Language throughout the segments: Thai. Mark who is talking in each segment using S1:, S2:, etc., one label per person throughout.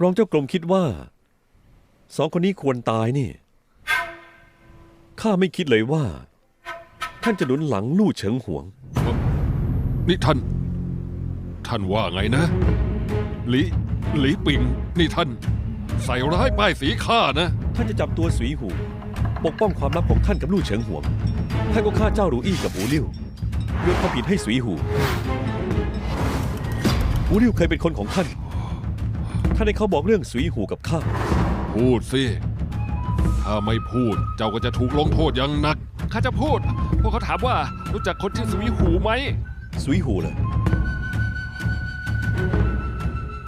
S1: รองเจ้ากรมคิดว่า สองคนนี้ควรตายนี่ ข้าไม่คิดเลยว่า ท่านจะหนุนหลังลู่เฉิงหวง
S2: นี่ท่าน ท่านว่าไงนะ หลีหลีปิง นี่ท่าน ใส่ร้ายป้ายสีข้านะ
S1: ท่านจะจับตัวสวีหู ปกป้องความลับของท่านกับลู่เฉิงหวง ท่านก็ฆ่าเจ้าหรูอี้กับหูลิ่วโยนความผิดให้สวีหูหูลิ่วเคยเป็นคนของท่าน ท่านให้เขาบอกเรื่องสวีหูกับข้า
S2: พูดสิ ถ้าไม่พูดเจ้าก็จะถูกลงโทษอย่างหนัก ข้าจะพูด พวกเขาถามว่ารู้จักคนชื่อสวีหูไหม
S1: สวีหูเลย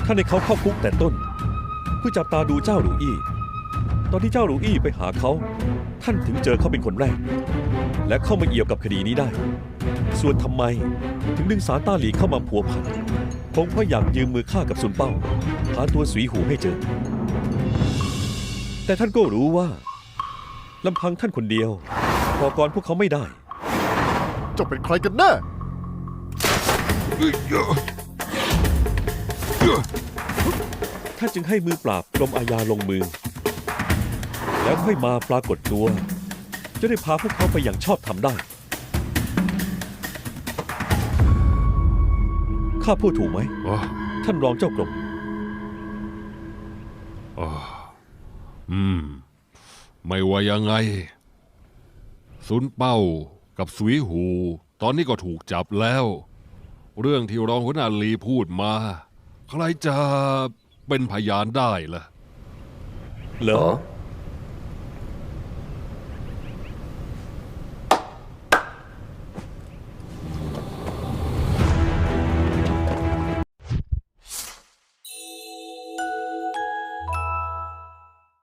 S1: ท่านให้เขาเข้าคุกแต่ต้น เพื่อจับตาดูเจ้าหรูอี้ ตอนที่เจ้าหรูอี้ไปหาเขา ท่านถึงเจอเขาเป็นคนแรก และเข้ามาเอี่ยวกับคดีนี้ได้ ส่วนทำไมถึงดึงสารต้าหลีเข้ามาพัวพันค งเพราะอยากยืมมือข้ากับซุนเป้าหาตัวสวีหูให้เจอ แต่ท่านก็รู้ว่าลำพังท่านคนเดียวต่อกรพวกเขาไม่ได้
S3: เจ้าเป็นใครกันแน่
S1: ท่านจึงให้มือปราบกรมอาญาลงมือ แล้วค่อยมาปรากฏตัว จะได้พาพวกเขาไปอย่างชอบทำได้ ข้าพูดถูกไหม
S2: อ๋อ
S1: ท่านรองเจ้ากรม
S2: อ๋ออืม ไม่ว่ายังไงซุนเป้ากับสวีหู ตอนนี้ก็ถูกจับแล้ว เรื่องที่รองหัวหน้าลีพูดมา ใครจะเป็นพยานได้ล่ะ
S1: เหรอ
S4: อ๋อ